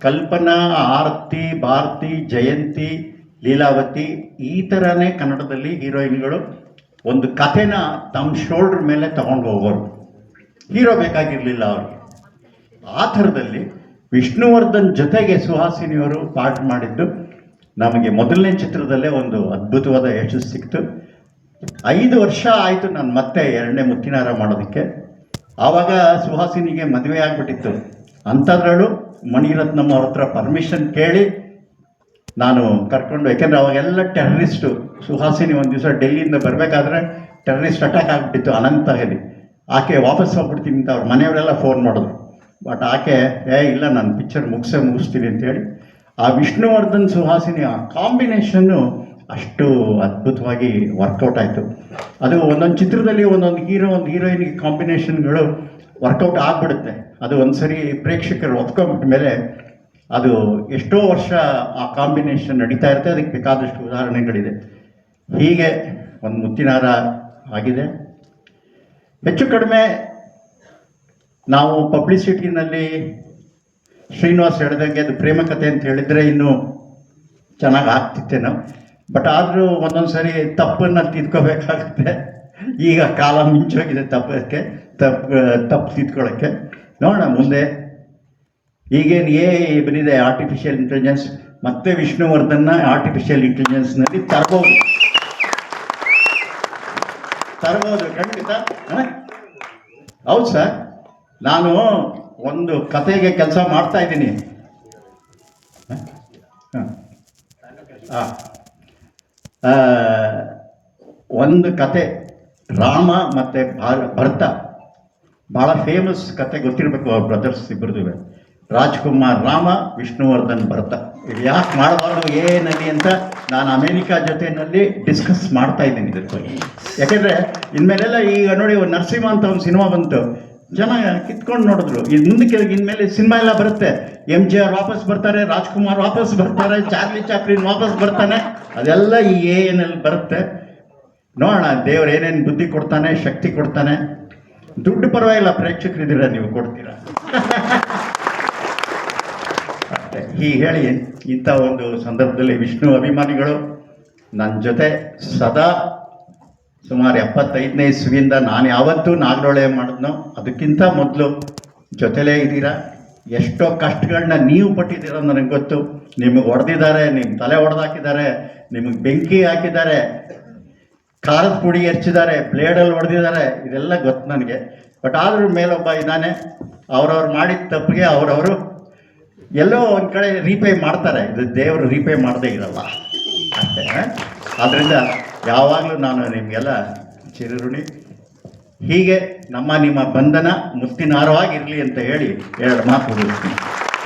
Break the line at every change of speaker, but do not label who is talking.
ಕಲ್ಪನಾ, ಆರತಿ, ಭಾರತಿ, ಜಯಂತಿ, ಲೀಲಾವತಿ ಈ ಥರನೇ ಕನ್ನಡದಲ್ಲಿ ಹೀರೋಯಿನ್ಗಳು ಒಂದು ಕಥೆನ ತಮ್ಮ ಶೋಲ್ಡ್ರ್ ಮೇಲೆ ತಗೊಂಡು ಹೋಗೋರು. ಹೀರೋ ಬೇಕಾಗಿರಲಿಲ್ಲ ಅವ್ರಿಗೆ. ಆ ಥರದಲ್ಲಿ ವಿಷ್ಣುವರ್ಧನ್ ಜೊತೆಗೆ ಸುಹಾಸಿನಿಯವರು ಪಾಠ ಮಾಡಿದ್ದು ನಮಗೆ ಮೊದಲನೇ ಚಿತ್ರದಲ್ಲೇ ಒಂದು ಅದ್ಭುತವಾದ ಯಶಸ್ಸು ಸಿಕ್ತು. ಐದು ವರ್ಷ ಆಯಿತು ನಾನು ಮತ್ತೆ ಎರಡನೇ ಮುತ್ತಿನಾರ ಮಾಡೋದಕ್ಕೆ. ಆವಾಗ ಸುಹಾಸಿನಿಗೆ ಮದುವೆ ಆಗಿಬಿಟ್ಟಿತ್ತು. ಅಂಥದ್ರಲ್ಲೂ ಮಣಿರತ್ನಮ್ಮ ಅವ್ರ ಹತ್ರ ಪರ್ಮಿಷನ್ ಕೇಳಿ ನಾನು ಕರ್ಕೊಂಡು, ಯಾಕೆಂದರೆ ಅವಾಗೆಲ್ಲ ಟೆರರಿಸ್ಟು ಸುಹಾಸಿನಿ ಒಂದು ದಿವಸ ಡೆಲ್ಲಿಯಿಂದ ಬರಬೇಕಾದ್ರೆ ಟೆರರಿಸ್ಟ್ ಅಟ್ಯಾಕ್ ಆಗಿಬಿಟ್ಟಿತ್ತು ಹೇಳಿ. ಆಕೆ ವಾಪಸ್ ಹೋಗ್ಬಿಡ್ತೀನಿ ಅಂತ ಅವ್ರ ಮನೆಯವರೆಲ್ಲ ಫೋನ್ ಮಾಡಿದ್ರು. ಬಟ್ ಆಕೆ, ಏ, ಇಲ್ಲ, ನಾನು ಪಿಕ್ಚರ್ ಮುಗಿಸೇ ಮುಗಿಸ್ತೀನಿ ಅಂತೇಳಿ ಆ ವಿಷ್ಣುವರ್ಧನ್ ಸುಹಾಸಿನಿ ಆ ಕಾಂಬಿನೇಷನ್ನು ಅಷ್ಟು ಅದ್ಭುತವಾಗಿ ವರ್ಕೌಟ್ ಆಯಿತು. ಅದು ಒಂದೊಂದು ಚಿತ್ರದಲ್ಲಿ ಒಂದೊಂದು ಹೀರೋ ಒಂದು ಹೀರೋಯಿನ್ಗೆ ಕಾಂಬಿನೇಷನ್ಗಳು ವರ್ಕೌಟ್ ಆಗಿಬಿಡುತ್ತೆ. ಅದು ಒಂದ್ಸರಿ ಪ್ರೇಕ್ಷಕರು ಒಪ್ಕೊಂಡ್ಬಿಟ್ಟ ಮೇಲೆ ಅದು ಎಷ್ಟೋ ವರ್ಷ ಆ ಕಾಂಬಿನೇಷನ್ ನಡೀತಾ ಇರುತ್ತೆ. ಅದಕ್ಕೆ ಬೇಕಾದಷ್ಟು ಉದಾಹರಣೆಗಳಿದೆ. ಹೀಗೆ ಒಂದು ಮುತ್ತಿನಾರ ಆಗಿದೆ. ಹೆಚ್ಚು ಕಡಿಮೆ ನಾವು ಪಬ್ಲಿಸಿಟಿನಲ್ಲಿ ಶ್ರೀನಿವಾಸ್ ಹೇಳ್ದಂಗೆ ಅದು ಪ್ರೇಮ ಕಥೆ ಅಂತ ಹೇಳಿದರೆ ಇನ್ನೂ ಚೆನ್ನಾಗಿ ಆಗ್ತಿತ್ತೇನೋ ಬಟ್ ಆದರೂ ಒಂದೊಂದು ಸರಿ ತಪ್ಪನ್ನು ತಿದ್ಕೋಬೇಕಾಗುತ್ತೆ. ಈಗ ಕಾಲ ಮಿಂಚೋಗಿದೆ ತಪ್ಪಕ್ಕೆ. ತಪ್ಪು ತಿದ್ಕೊಳ್ಳೋಕ್ಕೆ ನೋಡೋಣ ಮುಂದೆ. ಈಗೇನು ಏ ಬಂದಿದೆ ಆರ್ಟಿಫಿಷಿಯಲ್ ಇಂಟೆಲಿಜೆನ್ಸ್ ಮತ್ತೆ ವಿಷ್ಣುವರ್ಧನ್ನ ಆರ್ಟಿಫಿಷಿಯಲ್ ಇಂಟೆಲಿಜೆನ್ಸ್ನಲ್ಲಿ ತರ್ಬೋದು. ತರ್ಬೋದು, ಖಂಡಿತ? ಹೌದು ಸರ್. ನಾನು ಒಂದು ಕತೆಗೆ ಕೆಲಸ ಮಾಡ್ತಾ ಇದ್ದೀನಿ. ಒಂದು ಕತೆ ರಾಮ ಮತ್ತು ಭರತ ಭಾಳ ಫೇಮಸ್ ಕತೆ ಗೊತ್ತಿರಬೇಕು ಅವ್ರ ಬ್ರದರ್ಸ್ ಇಬ್ಬರದು ರಾಜ್ಕುಮಾರ್ ರಾಮ, ವಿಷ್ಣುವರ್ಧನ್ ಭರತ. ಇದು ಯಾಕೆ ಮಾಡಬಾರ್ದು ಏನಲ್ಲಿ ಅಂತ ನಾನು ಅಮೇರಿಕಾ ಜೊತೆಯಲ್ಲಿ ಡಿಸ್ಕಸ್ ಮಾಡ್ತಾ ಇದ್ದೀನಿ ಇದ್ರ ಬಗ್ಗೆ ಯಾಕೆಂದರೆ ಇನ್ಮೇಲೆಲ್ಲ ಈಗ ನೋಡಿ ನರಸಿಂಹ ಅಂತ ಒಂದು ಸಿನಿಮಾ ಬಂತು. ಜನ ಕಿತ್ಕೊಂಡು ನೋಡಿದ್ರು. ಇದು ಮುಂದಕ್ಕೆ ಇನ್ಮೇಲೆ ಸಿನಿಮಾ ಎಲ್ಲ ಬರುತ್ತೆ. ಎಂ ಜಿ ಆರ್ ವಾಪಸ್ ಬರ್ತಾರೆ, ರಾಜ್ಕುಮಾರ್ ವಾಪಸ್ ಬರ್ತಾರೆ, ಚಾರ್ಲಿ ಚಾಪ್ಲಿನ್ ವಾಪಸ್ ಬರ್ತಾನೆ. ಅದೆಲ್ಲ ಈ ಎ ಎನಲ್ಲಿ ಬರುತ್ತೆ. ನೋಡೋಣ, ದೇವ್ರು ಏನೇನು ಬುದ್ಧಿ ಕೊಡ್ತಾನೆ, ಶಕ್ತಿ ಕೊಡ್ತಾನೆ. ದುಡ್ಡು ಪರವಾಗಿಲ್ಲ, ಪ್ರೇಕ್ಷಕರಿದ್ದೀರ, ನೀವು ಕೊಡ್ತೀರಾ? ಹೀಗೆ ಹೇಳಿ, ಇಂಥ ಒಂದು ಸಂದರ್ಭದಲ್ಲಿ ವಿಷ್ಣು ಅಭಿಮಾನಿಗಳು ನನ್ನ ಜೊತೆ ಸದಾ ಸುಮಾರು ಎಪ್ಪತ್ತೈದನೇ ಇಸ್ವಿಯಿಂದ ನಾನು ಯಾವತ್ತೂ ನಾಗರೊಳೆ ಮಾಡಿದ್ನೋ, ಅದಕ್ಕಿಂತ ಮೊದಲು ಜೊತೆಲೇ ಇದ್ದೀರಾ? ಎಷ್ಟೋ ಕಷ್ಟಗಳನ್ನ ನೀವು ಪಟ್ಟಿದ್ದೀರ ನನಗೆ ಗೊತ್ತು. ನಿಮಗೆ ಹೊಡೆದಿದ್ದಾರೆ ನಿಮ್ಮ ತಲೆ ಹೊಡೆದಾಕಿದ್ದಾರೆ ನಿಮಗೆ ಬೆಂಕಿ ಹಾಕಿದ್ದಾರೆ. ಖಾರದ ಪುಡಿ ಎರ್ಚಿದ್ದಾರೆ ಬ್ಲೇಡಲ್ಲಿ ಹೊಡೆದಿದ್ದಾರೆ ಇದೆಲ್ಲ ಗೊತ್ತು ನನಗೆ. ಬಟ್ ಆದರೂ ಮೇಲೊಬ್ಬ ಇದ್ದಾನೆ, ಅವ್ರವ್ರು ಮಾಡಿದ ತಪ್ಪಿಗೆ ಅವರವರು ಎಲ್ಲೋ ಒಂದು ಕಡೆ ರೀಪೇ ಮಾಡ್ತಾರೆ. ಇದು ದೇವರು ರೀಪೇ ಮಾಡದೇ ಇರಲ್ಲ. ಅಷ್ಟೇ. ಆದ್ದರಿಂದ ಯಾವಾಗಲೂ ನಾನು ನಿಮಗೆಲ್ಲ ಚಿರಋಣಿ ಹೀಗೆ ನಮ್ಮ ನಿಮ್ಮ ಬಂಧನ ಮುತ್ತಿನಾರವಾಗಿರಲಿ ಅಂತ ಹೇಳಿ ಎರಡು ಮಾತು